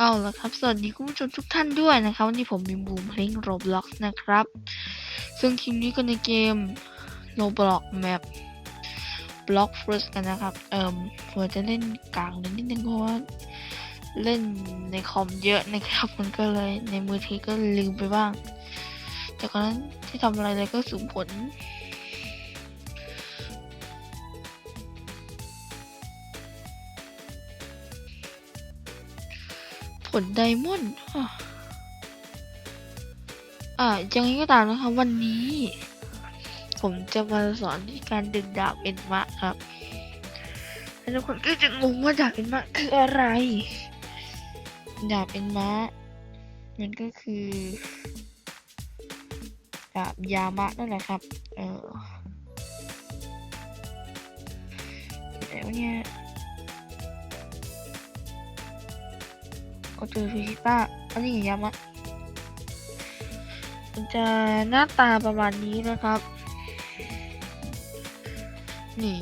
เอาละครับ สวัสดีคุณผู้ชมทุกท่านด้วยนะครับ วันนี้ผมบิมบูมเพลง Roblox นะครับ ซึ่งคลิปนี้ก็ในเกม Roblox Map Block First กันนะครับ เอ่มผมจะเล่นกลางนิดนึงเพราะว่าเล่นในคอมเยอะนะครับ มันก็เลยในมือถือก็ลืมไปบ้างจากนั้นที่ทำอะไรเลยก็สูงผล ผลไดมอนด์อะอ่ายังไงก็ตามนะครับวันนี้ ผมจะมาสอนการดึงดาบเอ็นมะครับแล้วทุกคนก็จะงงว่าดาบเอ็นมะคืออะไร ดาบเอ็นมะมันก็คือดาบยามะนั่นแหละครับ เออแล้วเนี่ย ก็เจอฟิชิต้าอันนี้ยามะมันจะหน้าตาประมาณนี้นะครับ นี่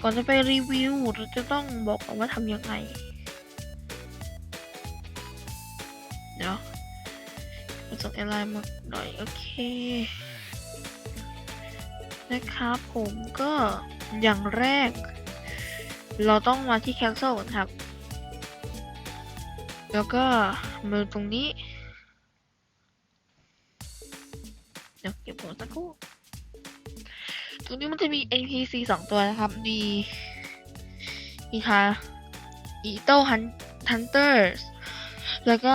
ก่อนจะไปรีวิวเราจะต้องบอกว่าทำยังไง เดี๋ยวส่งอะไรมาหน่อย โอเค นะครับผมก็อย่างแรก เราต้องมาที่ cancel ก่อนครับ แล้วก็มือตรงนี้ เดี๋ยวเก็บหัวสักครู่ ตรงนี้มันจะมี NPC สองตัวนะครับ มีอีฮาอีโต้ฮันฮันเตอร์สแล้วก็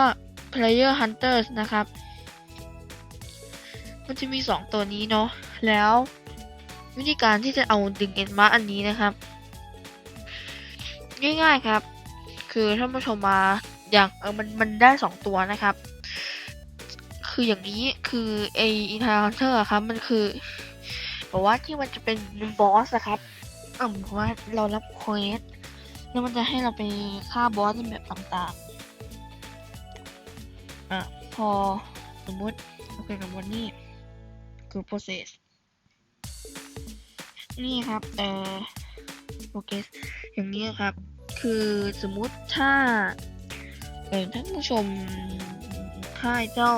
Player Hunters นะครับ มันจะมีสองตัวนี้เนาะ แล้ววิธีการที่จะเอาดึงเอ็นมาอันนี้นะครับ ง่ายๆครับ คือท่านผู้ชมมาอย่างเออมันมันได้สองตัวนะครับ คืออย่างนี้คือไออินทาร์เทอร์ครับมันคือบอกว่าที่มันจะเป็นบอสนะครับอ่าเพราะว่าเรารับเควสแล้วมันจะให้เราไปฆ่าบอสในแบบต่างๆ อะ พอสมมติโอเคสมมตินี่คือ process นี่ครับ เอ่อโอเคอย่างนี้ครับ คือสมมุติถ้าเออท่านผู้ชมค่ายเจ้า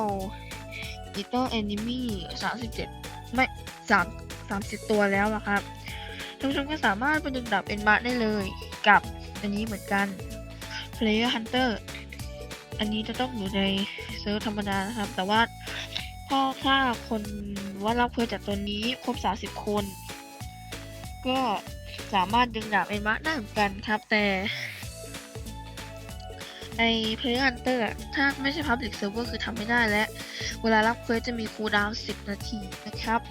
อีเตอร์แอนิมี่สามสิบเจ็ดไม่สามสามสิบตัวแล้วอะครับท่านผู้ชมก็สามารถไปดึงดับเอ็นมาได้เลยกับอันนี้เหมือนกัน Player Hunter อันนี้จะต้องอยู่ในเซิร์ฟธรรมดานะครับ แต่ว่าถ้าถ้าคนว่ารับเพื่อจากตัวนี้ครบ 30 คน ก็ สามารถดึงดาบเอ็นมาได้เหมือนกันครับ แต่ใน Player Hunter ถ้าไม่ใช่ Public Server คือทำไม่ได้และ เวลารับเควสจะมีคูลดาวน์10 นาทีนะครับ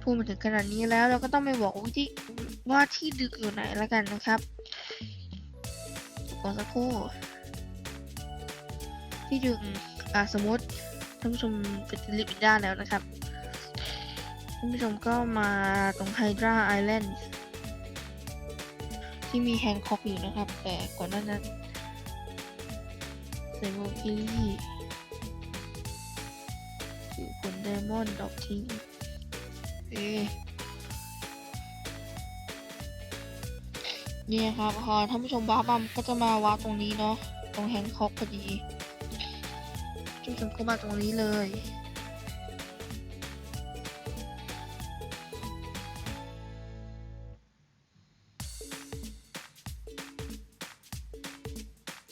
พูดมาถึงขนาดนี้แล้วเราก็ต้องไปบอกว่าที่ว่าที่ดึกอยู่ไหนแล้วกันนะครับก่อนสักครู่ที่ดึงอะสมมติท่านผู้ชมเป็นลิบิด้าแล้วนะครับ ท่านผู้ชมก็มาตรงไฮดราไอแลนด์ที่มีแฮงคอกอยู่นะครับ แต่ก่อนหน้านั้นเซโบกิลี่อยู่ผลเดมอนดอกทิ้งเอ๊เนี่ยครับพอท่านผู้ชมบ้าบัมก็จะมาวาตรงนี้เนาะตรงแฮงคอกพอดีท่านผู้ชมก็มาตรงนี้เลย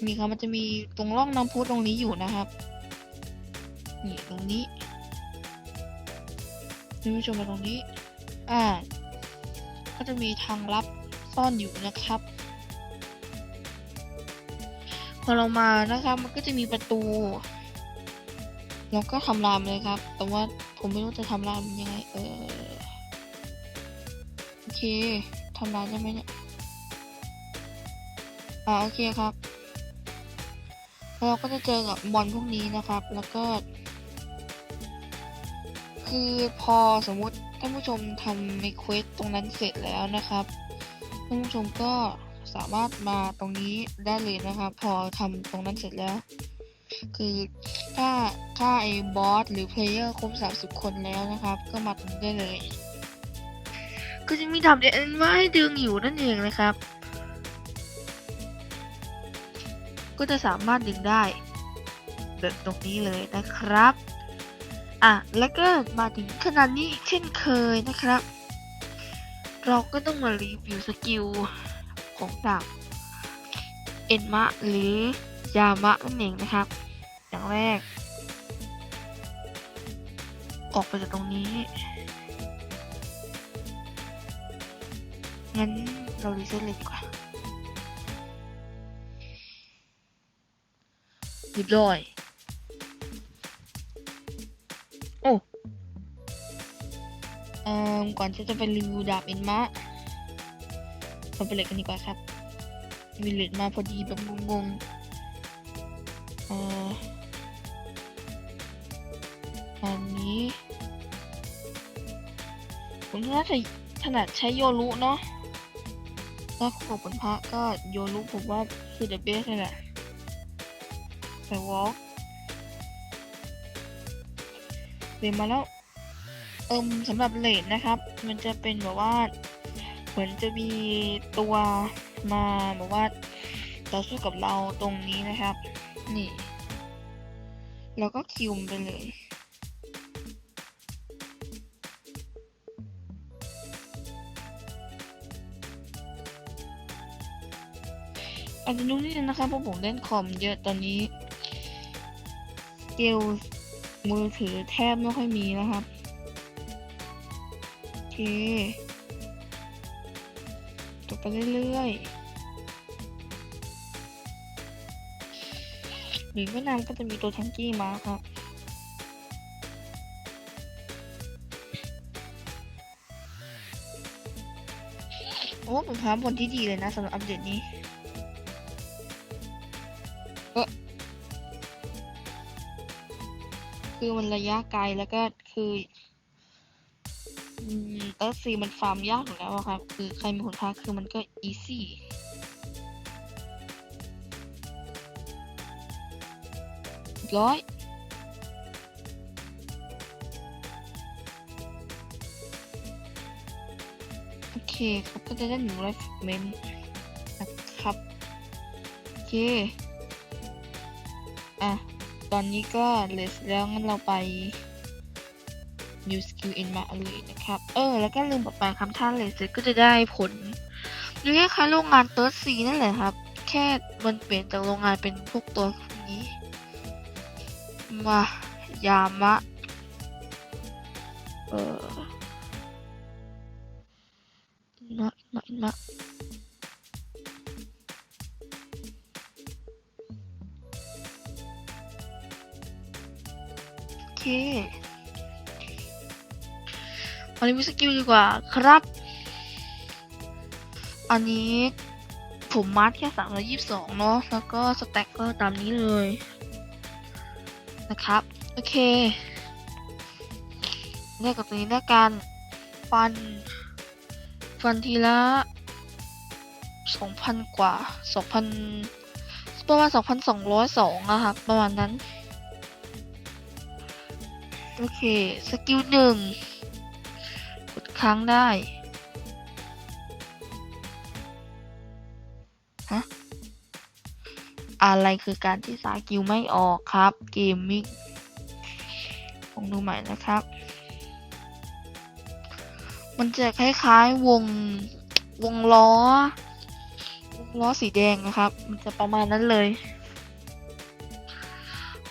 มีครับมันจะมีตรงร่องน้ำพุตรงนี้อยู่นะครับ นี่ตรงนี้ท่านผู้ชมมาตรงนี้ อ่า ก็จะมีทางลับซ่อนอยู่นะครับ พอเรามานะครับ มันก็จะมีประตู แล้วก็ทำรามเลยครับ แต่ว่าผมไม่รู้จะทำรามยังไง เออ โอเคทำรามได้ไหมเนี่ย อ่า โอเคครับ เราก็จะเจอกับบอลพวกนี้นะครับ แล้วก็ คือพอสมมุติท่านผู้ชมทำในเควสตรงนั้นเสร็จแล้วนะครับท่านผู้ชมก็สามารถมาตรงนี้ได้เลยนะครับ พอทำตรงนั้นเสร็จแล้ว คือถ้าถ้าไอ้บอสหรือเพลเยอร์ครบ 30 คนแล้วนะครับ ก็มาตรงนี้ได้เลย ก็จะมีดับเดนมาให้ดึงอยู่นั่นเองนะครับ ก็จะสามารถดึงได้แบบตรงนี้เลยนะครับ อะ แล้วก็มาถึงขนาดนี้อีกเช่นเคยนะครับ เราก็ต้องมารีวิวสกิลของดาบเอ็นมะหรือยามะนั่นเองนะครับ อย่างแรก ออกไปจากตรงนี้ งั้นเรารีเซ็ตเลยดีกว่า เรียบร้อย โอ้เอ่อก่อนที่จะไปรีวิวดาบเอ็นมะเราไปเลยกันดีกว่าครับมีเลดมาพอดีแบบงงๆเอ่ออันนี้ผมน่าจะถนัดใช้โยรุเนาะถ้าของบนพระก็โยรุผมว่าคือ the best เลยแหละ แต่วอล์กเรียนมาแล้วเอิมสำหรับเลดนะครับ มันจะเป็นแบบว่า เหมือนจะมีตัวมาแบบว่าต่อสู้กับเราตรงนี้นะครับ นี่ แล้วก็คิวมไปเลยอาจจะนุ่มนิดนึงนะครับเพราะผมเล่นคอมเยอะตอนนี้ กลมือถือแทบไม่ค่อยมีนะครับโอเคต่อไปเรื่อยๆหรือไม่นานก็จะมีตัวแทงกี้มาครับโอ้ผมพาบนที่ดีเลยนะสำหรับอัปเดตนี้ คือมันระยะไกลแล้วก็คือเออซีมันฟาร์มยากอยู่แล้วอะครับ คือใครมีคนพาคือมันก็อีซี่ร้อยโอเคครับก็จะได้หนึ่งร้อยเมนนะครับ โอเค อะ ตอนนี้ก็เลสแล้วงั้นเราไป new skill in มาเลยนะครับ เออ แล้วก็ลืมบอกไปครับถ้าเลสเสร็จก็จะได้ผลหรือคล้ายโรงงานเติร์ดซีนั่นแหละครับ แค่มันเปลี่ยนจากโรงงานเป็นพวกตัวนี้ มายามะ เออมามามา เคอันนี้วิสกิลดีกว่าครับ อันนี้ผมมาร์คแค่สามร้อยี่สิบสองเนาะ แล้วก็สแต็กก็ตามนี้เลย นะครับ โอเคเรียกกับตัวนี้แล้วกัน ฟัน ฟันทีละสองพันกว่าสองพันประมาณสองพันสองร้อยสองอะครับ ประมาณนั้น โอเค สกิลหนึ่งกดค้างได้ ฮะ อะไรคือการที่สากิลไม่ออกครับ เกมมิ่งลองดูใหม่นะครับ มันจะคล้ายๆวง วงล้อ วงล้อสีแดงนะครับ มันจะประมาณนั้นเลย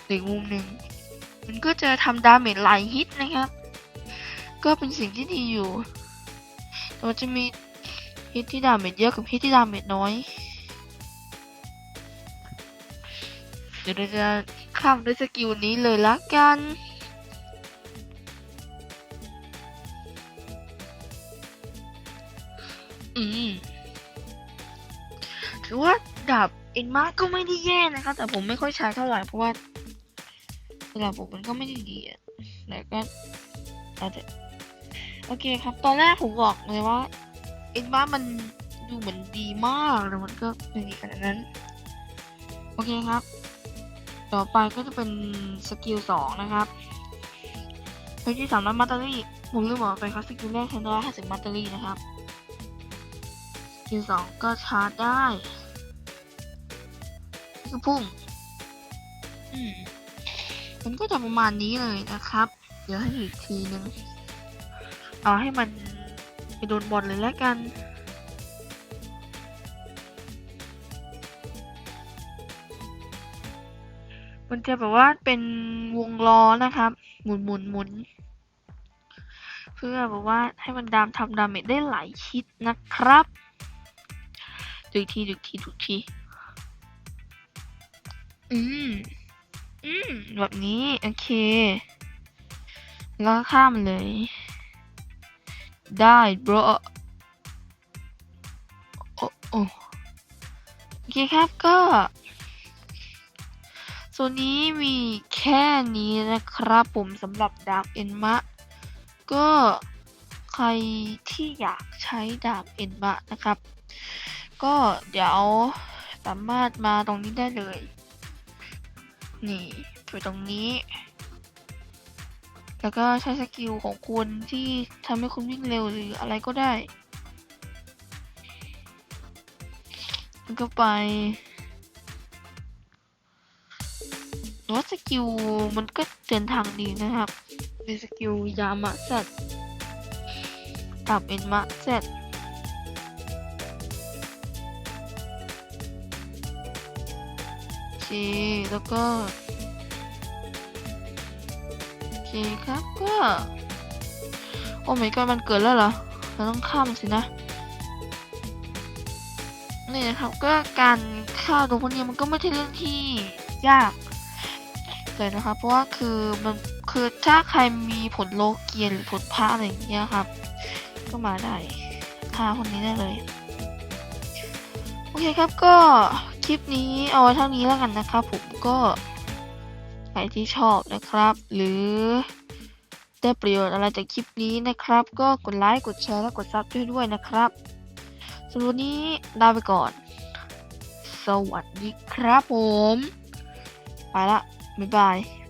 อีกมุมหนึ่ง มันก็จะทำดาเมจหลายฮิตนะครับ ก็เป็นสิ่งที่ดีอยู่แต่มันจะมีฮิตที่ดาเมจเยอะกับฮิตที่ดาเมจน้อย เดี๋ยวเราจะข้ามด้วยสกิลนี้เลยละกันอืมถือว่าดาบเอ็นมาก็ไม่ได้แย่นะครับ แต่ผมไม่ค่อยใช้เท่าไหร่เพราะว่า ดาบผมมันก็ไม่ได้ดีอะแต่ก็เอาแต่โอเคครับ ตอนแรกผมบอกเลยว่าเอ็นมามันดูเหมือนดีมากแต่มันก็ไม่ดีขนาดนั้น โอเคครับ ต่อไปก็จะเป็นสกิลสองนะครับเพจที่สามร้อยมัตเตอรี่ ผมลืมบอกไปครับสกิลแรกใช้ร้อยห้าสิบมัตเตอรี่นะครับสกิลสองก็ชาร์จได้คือพุ่งอืม มันก็จะประมาณนี้เลยนะครับ เดี๋ยวให้อีกทีนึง เอาให้มันไปโดนบอลเลยแล้วกัน มันจะแบบว่าเป็นวงล้อนะครับ หมุนหมุนหมุนเพื่อแบบว่าให้มันดามทำดาเมจได้หลายชิดนะครับดูอีกทีดูอีกทีดูอีกทีอืม อืม แบบนี้ โอเค แล้วข้ามเลย ได้ bro โอ้โอโอเคครับก็ส่วนนี้มีแค่นี้นะครับผมสำหรับดาบเอ็นมะ ก็ใครที่อยากใช้ดาบเอ็นมะนะครับ ก็เดี๋ยวสามารถมาตรงนี้ได้เลย นี่ไปตรงนี้ แล้วก็ใช้สกิลของคุณที่ทำให้คุณวิ่งเร็วหรืออะไรก็ได้แล้วก็ไปรือว่าสกิลมันก็เดินทางดีนะครับเป็นสกิลยามะเซตกับเอ็นมะเซตโแล้วก็ โอเคครับก็ โอ้ไม่ก็มันเกิดแล้วเหรอ เราต้องข้ามสินะ นี่นะครับก็การฆ่าตัวพวกนี้มันก็ไม่ใช่เรื่องที่ยากเลยนะครับเพราะว่าคือมันคือถ้าใครมีผลโลเกียนหรือผลพระอะไรอย่างเงี้ยครับ ก็มาได้ฆ่าคนนี้ได้เลย โอเคครับก็ คลิปนี้เอาไว้เท่านี้แล้วกันนะครับผมก็ใครที่ชอบนะครับ หรือได้ประโยชน์อะไรจากคลิปนี้นะครับ ก็กดไลค์กดแชร์และกดซับด้วยด้วยนะครับสำหรับวันนี้ลาไปก่อน สวัสดีครับผม ไปละ บ๊ายบาย